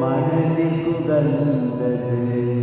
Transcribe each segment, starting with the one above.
மனதில் குகந்தது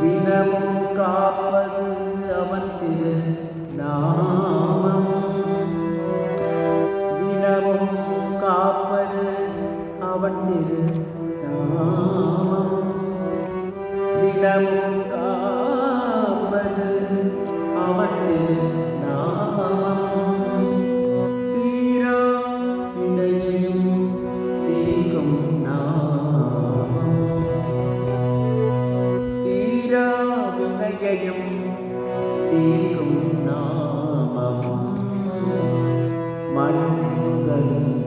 தினமும் காப்பது அவன் திரு நாமம் தினமும் காப்பது அவன் திரு நாமம் தினமும் வினையையும் தீர்க்கும் நாமம் மனதில் புகழ்ந்தது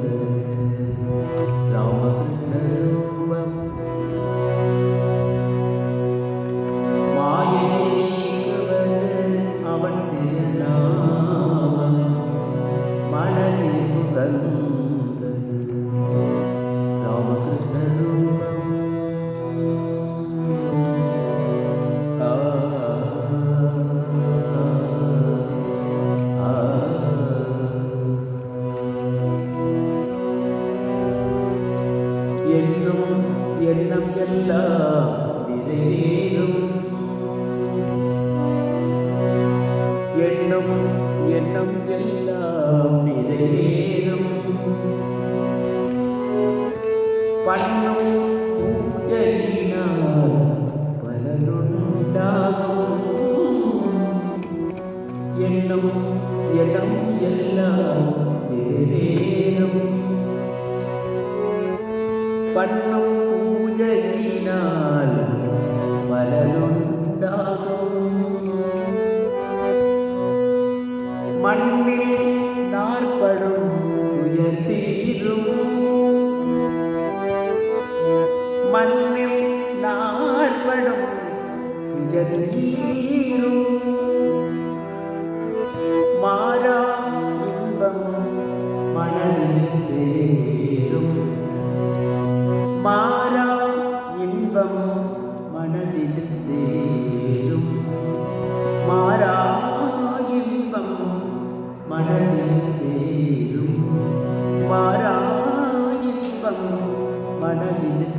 எண்ணும் எண்ணம் எல்லாம் நிறைவேறும். எண்ணும் எண்ணம் எல்லாம் நிறைவேறும். பண்ணும் பூஜையினால் பலனுண்டாகும். எண்ணம் எண்ணம் எல்லாம் நிறைவேறும். பண்ணும் பூஜையினால் பலனுண்டாகும் மண்ணில் நாற்படும் துயர் தீரும். மண்ணில் நாற்படும் துயர் தீரும்.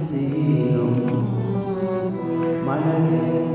சேரும் மனதில்